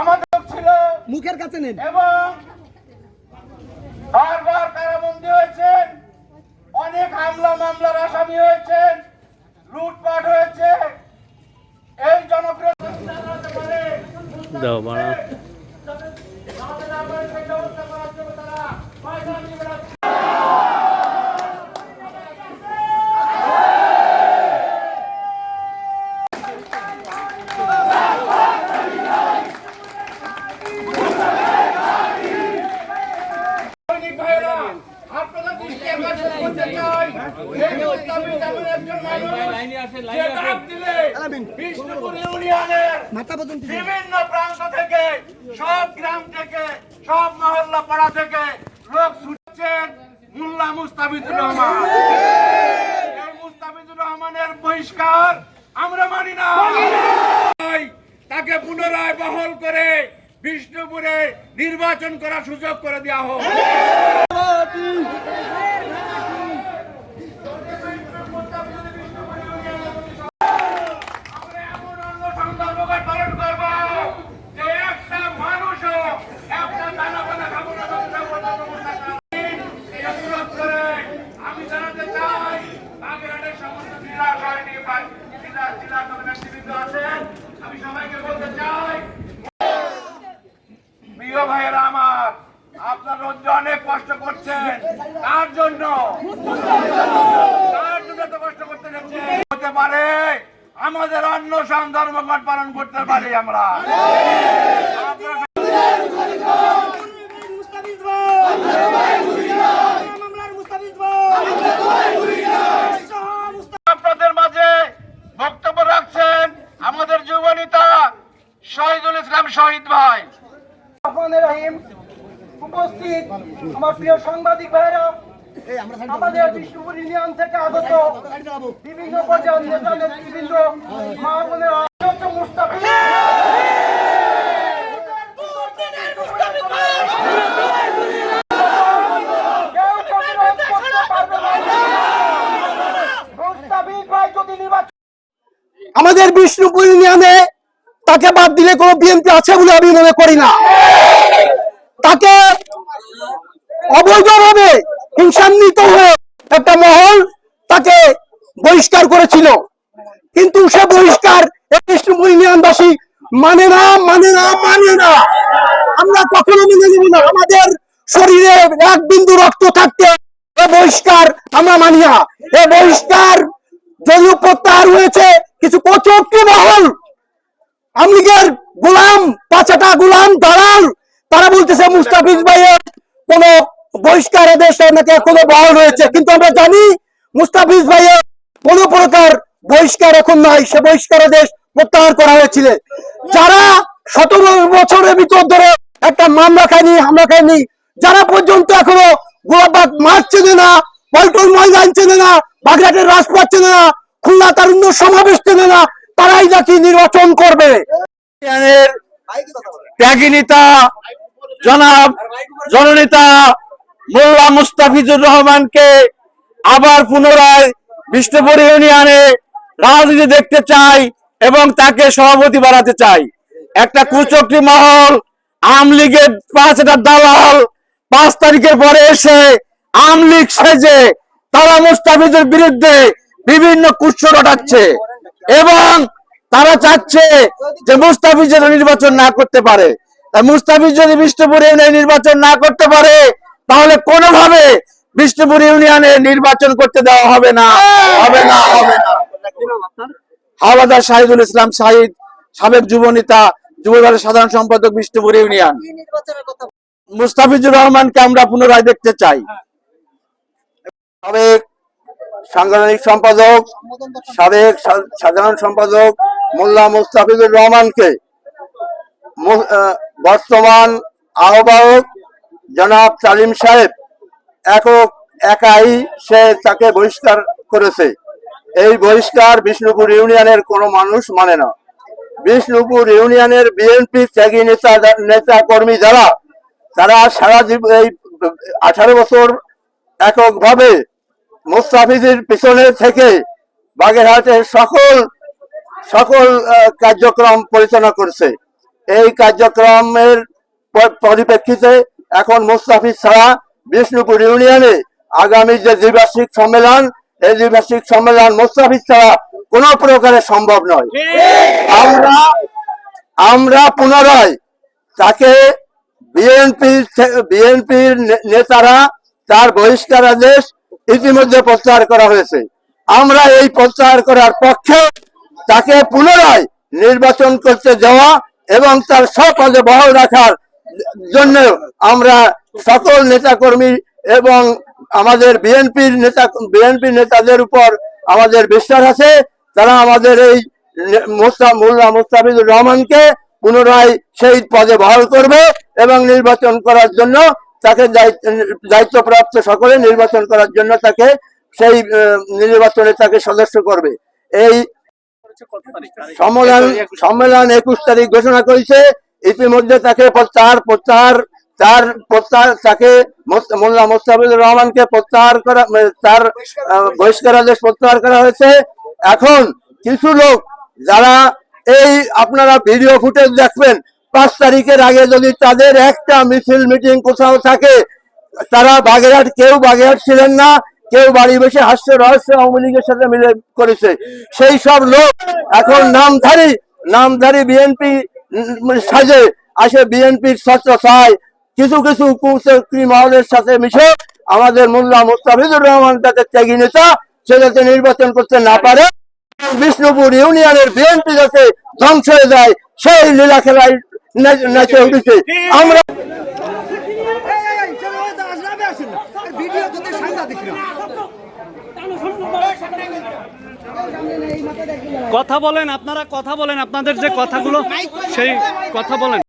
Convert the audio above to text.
আমাদের ছিল। মুখের কাছে নেন। এবং বারবার কারাবন্দী হয়েছেন অনেক হামলা মামলার আসামি হয়েছেন লুটপাট হয়েছে। এই জনপ্রিয় দাও বাড়া সৈনিক ভাইরা আপনাদের দৃষ্টি আকর্ষণ করতে চাই এই মুস্তাফিজ এমন একজন মানুষ যে ডাক দিলে বিষ্ণুপুর ইউনিয়নের মাথা পর্যন্ত দিন। বিভিন্ন প্রান্ত থেকে সব গ্রাম থেকে সব মহল্লা পাড়া থেকে লোক ছুটছেন মুস্তাফিজুর রহমান মুস্তাফিজুর রহমানের বহিষ্কার আমরা মানি না তাকে পুনরায় বহল করে বিষ্ণুপুরে নির্বাচন করার সুযোগ করে দেওয়া হোক আমরা এমন অন্য সংদর্ভকে পালন করব যে একটা মানুষও একটা দানা পানা খাব না যতটা পর্যন্ত মুস্তাফিজ এই অনুরোধ করে আমি জানাতে চাই বাগেরহাটের সমস্ত জেলা সহযোগী বা- জেলা জেলা কমিটিবৃন্দ আছেন আমি সবাইকে বলতে চাই প্রিয় ভাইয়েরা আমার আপনার রোদ্রে অনেক কষ্ট করছেন। কার জন্য? এত কষ্ট করতে হতে পারে আমাদের অন্য সং ধর্মঘট পালন করতে পারি আমরা। আপনারা মুস্তাফিজ ভাই মামলার মুস্তাফিজ ভাই সহ মুস্তাফিজ আপনাদের মাঝে বক্তব্য রাখছেন আমাদের যুব নেতা শহীদুল ইসলাম শহীদ ভাই রহমানের রহিম উপস্থিত আমার প্রিয় সাংবাদিক ভাইরা আমাদের বিষ্ণুপুর ইউনিয়ন থেকে আগত বিভিন্ন পর্যায়ের নেতা নেতৃবৃন্দ মা বোনেরা আমাদের বিষ্ণুপুর ইউনিয়নে তাকে বাদ দিলে কোনো বিএনপি আছে বলে আমি মনে করি না। তাকে অবৈধভাবে হিংসান্বিত হয়ে একটা মহল তাকে বহিষ্কার করেছিল। কিন্তু সে বহিষ্কার ইউনিয়নবাসী মানে না মানে না মানে না। আমরা কখনো মেনে নেব না। আমাদের শরীরে এক বিন্দু রক্ত থাকতে এ বহিষ্কার আমরা মানি না। এ বহিষ্কার যদিও প্রত্যাহার হয়েছে, কিছু কচকটি মহল। আমলিগের গোলাম, পাঁচাটা গোলাম দালাল, তারা বলতেছে মুস্তাফিজ ভাইয়ের কোন বহিষ্কার দেশ নাকি এখনও বহাল রয়েছে। কিন্তু আমরা জানি মুস্তাফিজ ভাইয়ের কোন প্রকার বহিষ্কার এখন নাই। সে বহিষ্কার দেশ প্রত্যাহার করা হয়েছিল। যারা শত বছরের ভিতর ধরে একটা মামলা খায়নি, হামলা খায়নি, যারা পর্যন্ত এখনও গোলাবাদ মাঠ চেনে না, পল্টন ময়দান চেনে না বাগরাটের রাজপথ চেনে না, খুলনা তারুণ্য সমাবেশ চেনে না, তারাই নাকি নির্বাচন করবে। ত্যাগী নেতা, জনাব, জননেতা মোল্লা মুস্তাফিজুর রহমানকে আবার পুনরায় বিষ্ণুপুর ইউনিয়নে রাজনীতি দেখতে চাই এবং তাকে সভাপতি বানাতে চাই। একটা কুচক্রি মহল, আওয়ামী লীগের পাঁচটা দালাল, পাঁচ তারিখের পরে এসে আওয়ামী লীগ সেজে তারা মুস্তাফিজের বিরুদ্ধে বিভিন্ন কুচ্ছ রটাচ্ছে এবং তারা চাচ্ছে যে মুস্তাফিজ যেন নির্বাচন না করতে পারে। মুস্তাফিজ যদি বিষ্ণুপুর নির্বাচন না করতে পারে তাহলে কোনোভাবে বিষ্ণুপুর ইউনিয়নে নির্বাচন করতে দেওয়া হবে না। হবে না হবে না। হাওলাদার শাহিদুল ইসলাম শাহিদ সাবেক যুব নেতা যুব দলের সাধারণ সম্পাদক বিষ্ণুপুর ইউনিয়ন। মুস্তাফিজুর রহমানকে আমরা পুনরায় দেখতে চাই। সাবেক সাংগঠনিক সম্পাদক সাবেক সা- সাধারণ সম্পাদক মোল্লা মুস্তাফিজুর রহমানকে আহ, বর্তমান আহ্বায়ক জনাব সালিম সাহেব একক একাই সে তাকে বহিষ্কার করেছে। এই বহিষ্কার বিষ্ণুপুর ইউনিয়নের কোনো মানুষ মানে না। বিষ্ণুপুর ইউনিয়নের বিএনপি ত্যাগী নেতা নেতা কর্মী যারা, তারা সারা এই আঠারো বছর এককভাবে মুস্তাফিজের পিছনে থেকে বাগেরহাটের সকল সকল কার্যক্রম পরিচালনা করছে। এই কার্যক্রমের পরিপ্রেক্ষিতে এখন মুস্তাফিজ ছাড়া বিষ্ণুপুর ইউনিয়নে আগামী যে দ্বিবার্ষিক সম্মেলন, এই দ্বিবার্ষিক সম্মেলন মুস্তাফিজ ছাড়া কোনো প্রকারে সম্ভব নয়। আমরা আমরা পুনরায় তাকে বিএনপি বিএনপির নেতারা, তার বহিষ্কার আদেশ ইতিমধ্যে প্রত্যাহার করা হয়েছে। আমরা এই প্রত্যাহার করার পক্ষে তাকে পুনরায় নির্বাচন করতে যাওয়া এবং তার সপদে বহাল রাখার জন্য আমরা সকল নেতাকর্মী এবং আমাদের বিএনপির নেতা বিএনপি নেতাদের উপর আমাদের বিশ্বাস আছে তারা আমাদের এই মোস্তা মোল্লা মুস্তাফিজুর রহমানকে পুনরায় সেই পদে বহাল করবে এবং নির্বাচন করার জন্য তাকে দায়িত্ব দায়িত্বপ্রাপ্ত সকলে নির্বাচন করার জন্য তাকে সেই নির্বাচনে তাকে সদস্য করবে। এই সম্মেলন সম্মেলন একুশ তারিখ ঘোষণা করেছে। ইতিমধ্যে তাকে প্রত্যাহার প্রত্যাহার, তার প্রত্যাহার তাকে মোল্লা মোস্তাফিজুর রহমানকে প্রত্যাহার করা মানে তার বহিষ্কারাদেশ প্রত্যাহার করা হয়েছে। এখন কিছু লোক যারা এই আপনারা ভিডিও ফুটেজ দেখবেন, পাঁচ তারিখের আগে যদি তাদের একটা মিছিল, মিটিং কোথাও থাকে, তারা বাগেরহাট, কেউ বাগেরহাট ছিলেন না, কেউ বাড়ি বসে হাস্য রহস্য আওয়ামী লীগের সাথে মিলে করেছে। সেই সব লোক এখন নামধারী নামধারী বিএনপি সাজে আসে বিএনপির কিছু কিছু মহলের সাথে মিশে আমাদের মোল্লা মুস্তাফিজুর রহমান তাদের ত্যাগী নেতা, সে নির্বাচন করতে না পারে। বিষ্ণুপুর ইউনিয়নের বিএনপি যাতে ধ্বংস হয়ে যায়, সেই লীলা খেলায় নাচে উঠেছে। আমরা ভিডিও তোদের সাংঘাতিক না কথা বলেন আপনারা কথা বলেন আপনাদের যে কথাগুলো সেই কথা বলেন।